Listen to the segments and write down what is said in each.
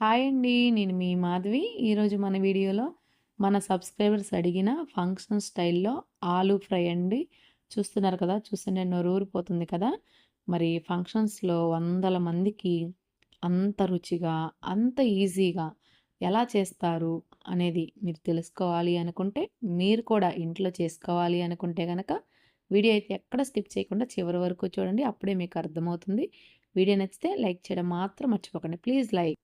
Hi అండి. నేను మీ మాధవి. ఈరోజు మన వీడియోలో మన సబ్స్క్రైబర్స్ అడిగిన ఫంక్షన్ స్టైల్‌లో ఆలూ ఫ్రై అండి. చూస్తున్నారు కదా! చూస్తుంటే నోరూరిపోతుంది కదా! మరి ఫంక్షన్స్‌లో వందల మందికి అంత రుచిగా, అంత ఈజీగా ఎలా చేస్తారు అనేది మీరు తెలుసుకోవాలి అనుకుంటే, మీరు కూడా ఇంట్లో చేసుకోవాలి అనుకుంటే కనుక వీడియో అయితే ఎక్కడ స్కిప్ చేయకుండా చివరి వరకు చూడండి. అప్పుడే మీకు అర్థమవుతుంది. వీడియో నచ్చితే లైక్ చేయడం మాత్రం మర్చిపోకండి. Please like.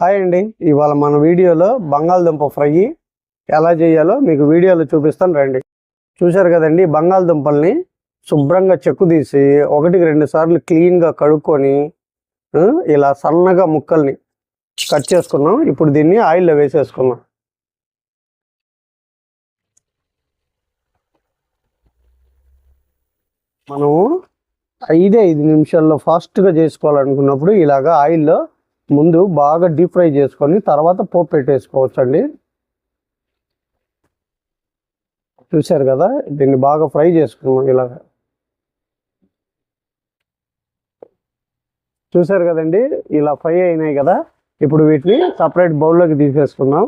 హాయ్ అండి. ఇవాళ మన వీడియోలో బంగాళదుంప ఫ్రై ఎలా చేయాలో మీకు వీడియోలో చూపిస్తాను రండి. చూశారు కదండి బంగాళదుంపల్ని శుభ్రంగా చెక్కు తీసి ఒకటికి రెండు సార్లు క్లీన్గా కడుక్కొని ఇలా సన్నగా ముక్కల్ని కట్ చేసుకున్నాం. ఇప్పుడు దీన్ని ఆయిల్లో వేసేసుకున్నాం మనము ఐదే ఐదు నిమిషాల్లో ఫాస్ట్గా చేసుకోవాలనుకున్నప్పుడు ఇలాగా ఆయిల్లో ముందు బాగా డీప్ ఫ్రై చేసుకొని తర్వాత పోపు పెట్టేసుకోవచ్చు అండి చూశారు కదా దీన్ని బాగా ఫ్రై చేసుకున్నాం ఇలాగ చూశారు కదండి ఇలా ఫ్రై అయినాయి కదా ఇప్పుడు వీటిని సపరేట్ బౌల్లోకి తీసేసుకుందాం.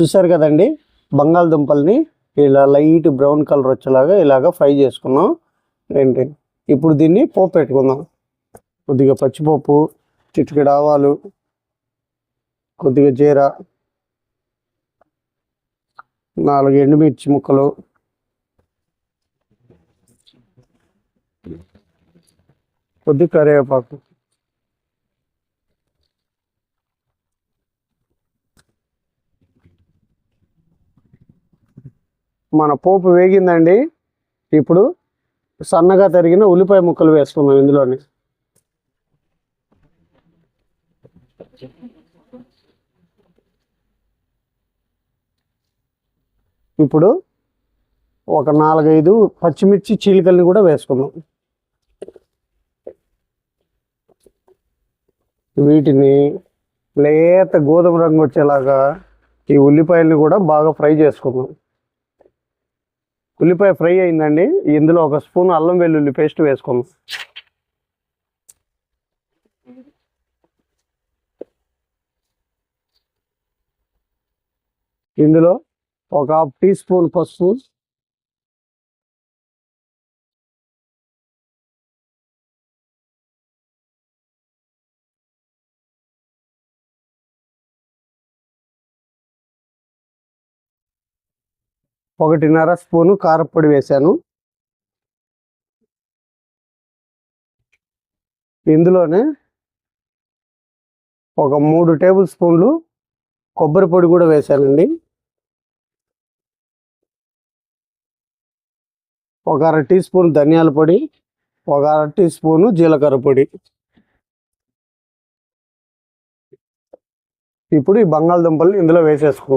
చూశారు కదండి? బంగాళదుంపల్ని ఇలా లైట్ బ్రౌన్ కలర్ వచ్చేలాగా ఇలాగ ఫ్రై చేసుకున్నాం. ఏంటి? ఇప్పుడు దీన్ని పోపు పెట్టుకుందాం. కొద్దిగా పచ్చిపప్పు చిటికెడు ఆవాలు కొద్దిగా జీర నాలుగు ఎండుమిర్చి ముక్కలు కొద్ది కరివేపాకు. మన పోపు వేగిందండి. ఇప్పుడు సన్నగా తరిగిన ఉల్లిపాయ ముక్కలు వేసుకున్నాం ఇందులోని. ఇప్పుడు ఒక నాలుగైదు పచ్చిమిర్చి చీలికల్ని కూడా వేసుకున్నాం వీటిని లేత గోధుమ రంగు వచ్చేలాగా ఈ ఉల్లిపాయల్ని కూడా బాగా ఫ్రై చేసుకున్నాం ఉల్లిపాయ ఫ్రై అయిందండి. ఇందులో ఒక స్పూన్ అల్లం వెల్లుల్లి పేస్ట్ వేసుకుందాం. ఇందులో ఒక హాఫ్ టీ స్పూన్ పసుపు ఒకటిన్నర స్పూను కారపొడి వేశాను. ఇందులోనే ఒక మూడు టేబుల్ స్పూన్లు కొబ్బరి పొడి కూడా వేశానండి. ఒక అర టీ స్పూన్ ధనియాల పొడి ఒక అర టీ స్పూను జీలకర్ర పొడి. ఇప్పుడు ఈ బంగాళదుంపల్ని ఇందులో వేసేసుకో.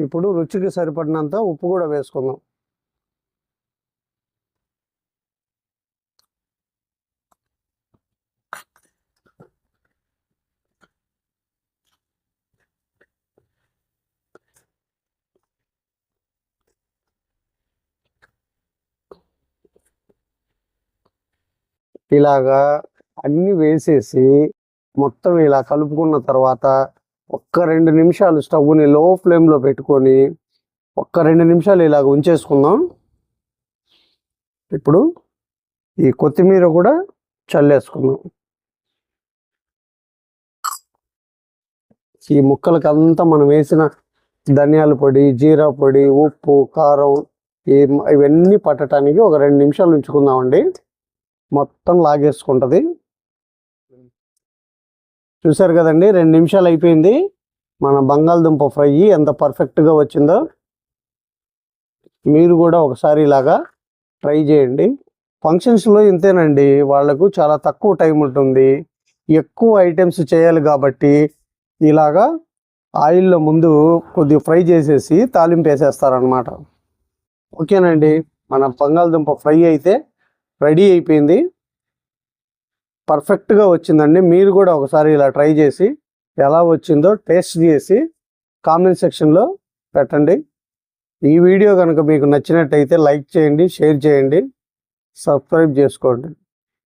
ఇప్పుడు రుచికి సరిపడినంత ఉప్పు కూడా వేసుకుందాం. ఇలాగా అన్ని వేసేసి మొత్తం ఇలా కలుపుకున్న తర్వాత ఒక్క రెండు నిమిషాలు స్టవ్ని లో ఫ్లేమ్లో పెట్టుకొని ఒక్క రెండు నిమిషాలు ఇలాగ ఉంచేసుకుందాం. ఇప్పుడు ఈ కొత్తిమీర కూడా చల్లేసుకుందాం. ఈ ముక్కలకి అంతా మనం వేసిన ధనియాల పొడి జీరా పొడి ఉప్పు కారం ఇవన్నీ పట్టడానికి ఒక రెండు నిమిషాలు ఉంచుకుందామండి. మొత్తం లాగేసుకుంటుంది. చూసారు కదండి రెండు నిమిషాలు అయిపోయింది. మన బంగాళదుంప ఫ్రై ఎంత పర్ఫెక్ట్గా వచ్చిందో. మీరు కూడా ఒకసారి ఇలాగా ట్రై చేయండి. ఫంక్షన్స్లో ఇంతేనండి వాళ్ళకు చాలా తక్కువ టైం ఉంటుంది. ఎక్కువ ఐటమ్స్ చేయాలి కాబట్టి ఇలాగా ఆయిల్లో ముందు కొద్దిగా ఫ్రై చేసేసి తాలింపు వేసేస్తారనమాట ఓకేనండి మన బంగాళదుంప ఫ్రై అయితే రెడీ అయిపోయింది. పర్ఫెక్ట్గా వచ్చిందండి. మీరు కూడా ఒకసారి ఇలా ట్రై చేసి ఎలా వచ్చిందో టేస్ట్ చేసి కామెంట్ సెక్షన్లో పెట్టండి. ఈ వీడియో కనుక మీకు నచ్చినట్టయితే లైక్ చేయండి షేర్ చేయండి సబ్స్క్రైబ్ చేసుకోండి.